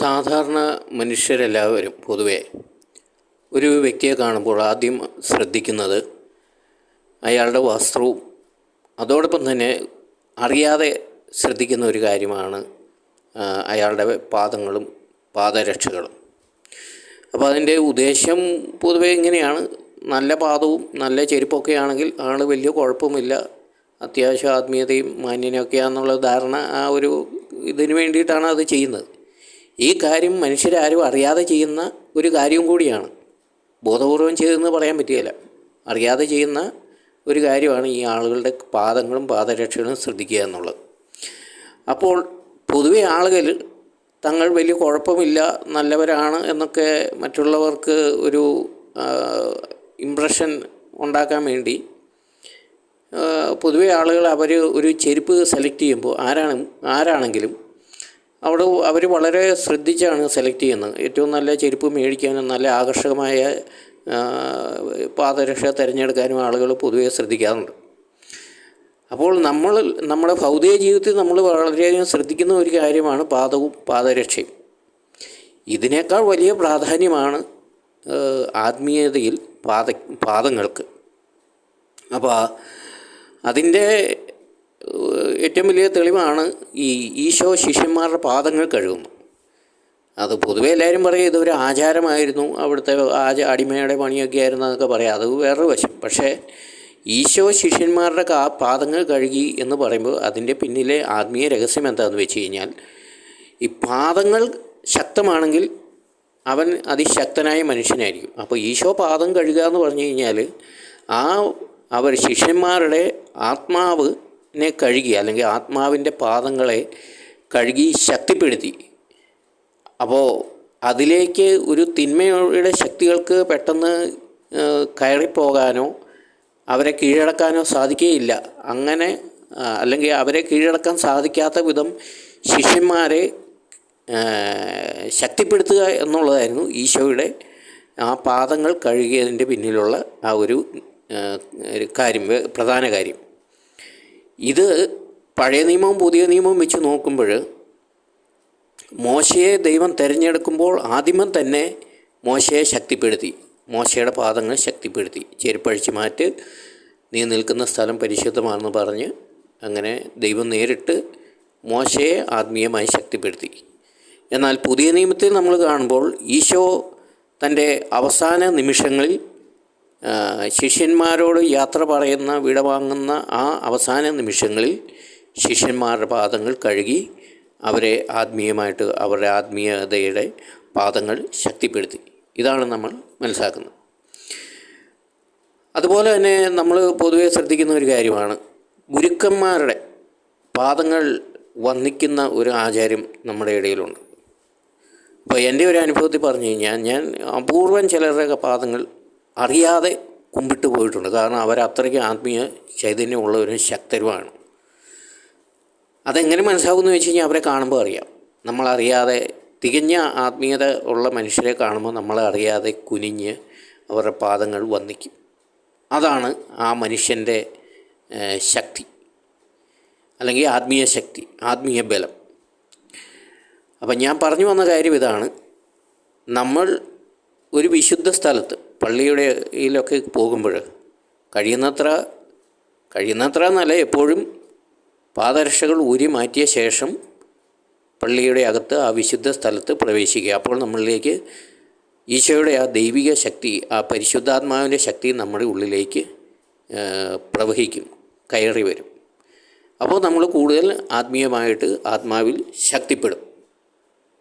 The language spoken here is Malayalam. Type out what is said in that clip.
സാധാരണ മനുഷ്യരെല്ലാവരും പൊതുവെ ഒരു വ്യക്തിയെ കാണുമ്പോൾ ആദ്യം ശ്രദ്ധിക്കുന്നത് അയാളുടെ വസ്ത്രവും അതോടൊപ്പം തന്നെ അറിയാതെ ശ്രദ്ധിക്കുന്ന ഒരു കാര്യമാണ് അയാളുടെ പാദങ്ങളും പാദരക്ഷകളും. അപ്പോൾ അതിന്റെ ഉദ്ദേശം പൊതുവെ ഇങ്ങനെയാണ്. നല്ല പാദവും നല്ല ചെരുപ്പൊക്കെ ആണെങ്കിൽ ആൾ വലിയ കുഴപ്പമില്ല. അത്യാവശ്യം ആത്മീയതയും മാന്യനൊക്കെയാണെന്നുള്ള ധാരണ ആ ഒരു ഇതിന് വേണ്ടിയിട്ടാണ് അത് ചെയ്യുന്നത്. ഈ കാര്യം മനുഷ്യരാരും അറിയാതെ ചെയ്യുന്ന ഒരു കാര്യവും കൂടിയാണ്. ബോധപൂർവം ചെയ്തെന്ന് പറയാൻ പറ്റുകയില്ല. അറിയാതെ ചെയ്യുന്ന ഒരു കാര്യമാണ് ഈ ആളുകളുടെ പാദങ്ങളും പാദരക്ഷകളും ശ്രദ്ധിക്കുക എന്നുള്ളത്. അപ്പോൾ പൊതുവെ ആളുകൾ തങ്ങൾ വലിയ കുഴപ്പമില്ല നല്ലവരാണ് എന്നൊക്കെ മറ്റുള്ളവർക്ക് ഒരു ഇംപ്രഷൻ ഉണ്ടാക്കാൻ വേണ്ടി പൊതുവെ ആളുകൾ അവർ ഒരു ചെരുപ്പ് സെലക്ട് ചെയ്യുമ്പോൾ ആരാണ് ആരാണെങ്കിലും അവിടെ അവർ വളരെ ശ്രദ്ധിച്ചാണ് സെലക്ട് ചെയ്യുന്നത്. ഏറ്റവും നല്ല ചെരുപ്പ് മേടിക്കാനും നല്ല ആകർഷകമായ പാദരക്ഷ തിരഞ്ഞെടുക്കാനും ആളുകൾ പൊതുവേ ശ്രദ്ധിക്കാറുണ്ട്. അപ്പോൾ നമ്മൾ നമ്മുടെ ഭൗതിക ജീവിതത്തിൽ നമ്മൾ വളരെയധികം ശ്രദ്ധിക്കുന്ന ഒരു കാര്യമാണ് പാദവും പാദരക്ഷയും. ഇതിനേക്കാൾ വലിയ പ്രാധാന്യമാണ് ആത്മീയതയിൽ പാദ പാദങ്ങൾക്ക്. അപ്പോൾ അതിന്റെ ഏറ്റവും വലിയ തെളിവാണ് ഈ ഈശോ ശിഷ്യന്മാരുടെ പാദങ്ങൾ കഴുകുന്നു അത് പൊതുവെ എല്ലാവരും പറയും ഇതൊരു ആചാരമായിരുന്നു അവിടുത്തെ ആച അടിമയുടെ പണിയൊക്കെ ആയിരുന്നു എന്നൊക്കെ പറയാം. അത് വേറൊരു വശം. പക്ഷേ ഈശോ ശിഷ്യന്മാരുടെ കാ പാദങ്ങൾ കഴുകി എന്ന് പറയുമ്പോൾ അതിന്റെ പിന്നിലെ ആത്മീയ രഹസ്യം എന്താണെന്ന് വെച്ച് കഴിഞ്ഞാൽ ഈ പാദങ്ങൾ ശക്തമാണെങ്കിൽ അവൻ അതിശക്തനായ മനുഷ്യനായിരിക്കും. അപ്പോൾ ഈശോ പാദം കഴുകുക എന്ന് പറഞ്ഞു കഴിഞ്ഞാൽ ആ അവർ ശിഷ്യന്മാരുടെ ആത്മാവിനെ കഴുകി അല്ലെങ്കിൽ ആത്മാവിന്റെ പാദങ്ങളെ കഴുകി ശക്തിപ്പെടുത്തി. അപ്പോൾ അതിലേക്ക് ഒരു തിന്മയുടെ ശക്തികൾക്ക് പെട്ടെന്ന് കയറിപ്പോകാനോ അവരെ കീഴടക്കാനോ സാധിക്കുകയില്ല അങ്ങനെ അല്ലെങ്കിൽ അവരെ കീഴടക്കാൻ സാധിക്കാത്ത വിധം ശിഷ്യന്മാരെ ശക്തിപ്പെടുത്തുക എന്നുള്ളതായിരുന്നു ഈശോയുടെ ആ പാദങ്ങൾ കഴുകിയതിന്റെ പിന്നിലുള്ള ആ ഒരു കാര്യം പ്രധാന കാര്യം. ഇത് പഴയ നിയമവും പുതിയ നിയമവും വെച്ച് നോക്കുമ്പോൾ മോശയെ ദൈവം തിരഞ്ഞെടുക്കുമ്പോൾ ആദ്യമം തന്നെ മോശയെ ശക്തിപ്പെടുത്തി മോശയുടെ പാദങ്ങൾ ശക്തിപ്പെടുത്തി ചെരുപ്പഴിച്ച് മാറ്റ് നീ നിൽക്കുന്ന സ്ഥലം പരിശുദ്ധമാണെന്ന് പറഞ്ഞ് അങ്ങനെ ദൈവം നേരിട്ട് മോശയെ ആത്മീയമായി ശക്തിപ്പെടുത്തി. എന്നാൽ പുതിയ നിയമത്തിൽ നമ്മൾ കാണുമ്പോൾ ഈശോ തന്റെ അവസാന നിമിഷങ്ങളിൽ ശിഷ്യന്മാരോട് യാത്ര പറയുന്ന വിടവാങ്ങുന്ന ആ അവസാന നിമിഷങ്ങളിൽ ശിഷ്യന്മാരുടെ പാദങ്ങൾ കഴുകി അവരെ ആത്മീയമായിട്ട് അവരുടെ ആത്മീയതയുടെ പാദങ്ങൾ ശക്തിപ്പെടുത്തി. ഇതാണ് നമ്മൾ മനസ്സിലാക്കുന്നത്. അതുപോലെ തന്നെ നമ്മൾ പൊതുവേ ശ്രദ്ധിക്കുന്ന ഒരു കാര്യമാണ്. ഗുരുക്കന്മാരുടെ പാദങ്ങൾ വന്ദിക്കുന്ന ഒരു ആചാര്യം നമ്മുടെ ഇടയിലുണ്ട്. അപ്പോൾ എന്റെ ഒരു അനുഭവത്തിൽ പറഞ്ഞു കഴിഞ്ഞാൽ ഞാൻ അപൂർവം ചിലരുടെ പാദങ്ങൾ അറിയാതെ കുമ്പിട്ട് പോയിട്ടുണ്ട്. കാരണം അവർ അത്രയ്ക്ക് ആത്മീയ ചൈതന്യമുള്ളവരും ശക്തരുമാണ്. അതെങ്ങനെ മനസ്സിലാകുമെന്ന് വെച്ച് കഴിഞ്ഞാൽ അവരെ കാണുമ്പോൾ അറിയാം. നമ്മളറിയാതെ തികഞ്ഞ ആത്മീയത ഉള്ള മനുഷ്യരെ കാണുമ്പോൾ നമ്മളെ അറിയാതെ കുനിഞ്ഞ് അവരുടെ പാദങ്ങൾ വന്നിക്കും അതാണ് ആ മനുഷ്യന്റെ ശക്തി. അല്ലെങ്കിൽ ആത്മീയ ശക്തി ആത്മീയ ബലം. അപ്പം ഞാൻ പറഞ്ഞു വന്ന കാര്യം ഇതാണ്. നമ്മൾ ഒരു വിശുദ്ധ സ്ഥലത്ത് പള്ളിയുടെ ഇതിലൊക്കെ പോകുമ്പോൾ കഴിയുന്നത്ര കഴിയുന്നത്ര എന്നല്ല എപ്പോഴും പാദരക്ഷകൾ ഊരി മാറ്റിയ ശേഷം പള്ളിയുടെ അകത്ത് ആ വിശുദ്ധ സ്ഥലത്ത് പ്രവേശിക്കുക. അപ്പോൾ നമ്മളിലേക്ക് ഈശോയുടെ ആ ദൈവിക ശക്തി ആ പരിശുദ്ധാത്മാവിന്റെ ശക്തി നമ്മുടെ ഉള്ളിലേക്ക് പ്രവഹിക്കും കയറി വരും. അപ്പോൾ നമ്മൾ കൂടുതൽ ആത്മീയമായിട്ട് ആത്മാവിൽ ശക്തിപ്പെടും.